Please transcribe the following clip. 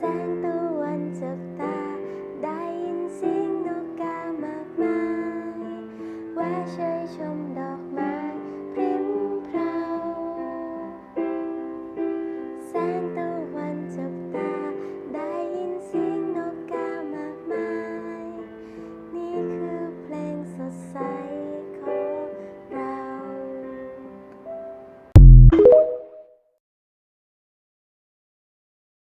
แสงตะวันจับตา ได้ยินสียงนกกามากมายแวะเชยชม